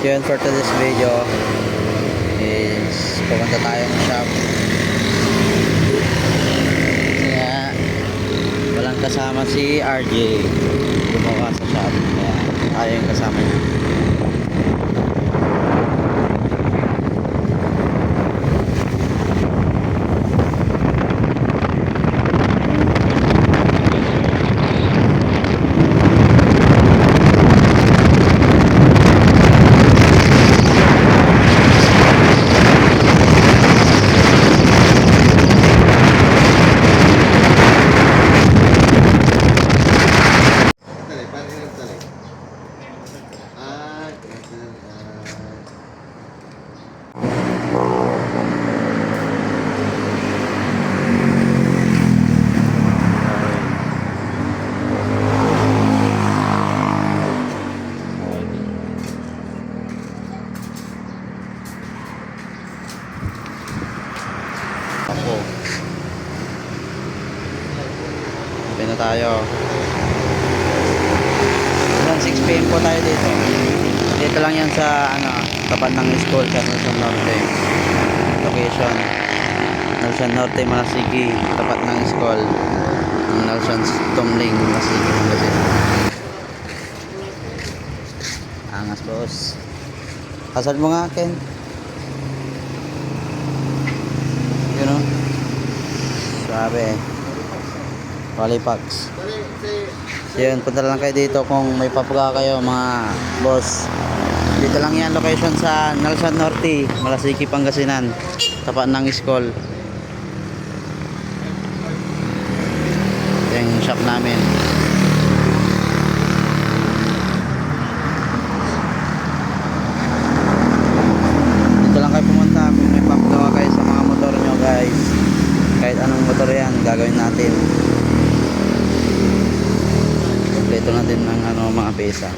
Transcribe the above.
So yun for today's video is pupunta tayong shop. Kaya walang kasama si RJ gumawa sa shop. Kaya tayo yung kasama niya. Ako. Okay na tayo. Yan, 6pm po tayo dito. Dito lang yan sa ano, tapat ng school sa Nelson Norte. Location. Nelson Norte, Malasigi. Tapat ng school. Nelson Tumling, Malasigi. Angas boss. Kasal mo nga, Ken. Yun o. Sabi. So yun, punta lang kayo dito kung may papaga kayo mga boss. Dito lang yan location sa Nelson Norte, Malasiki, Pangasinan. Tapat ng school. Yung shop namin. Dito lang kayo pumunta kung may papagawa kayo sa mga motor nyo guys. Kahit anong motor yan, gagawin natin. Kompleto natin ng ano, mga pesa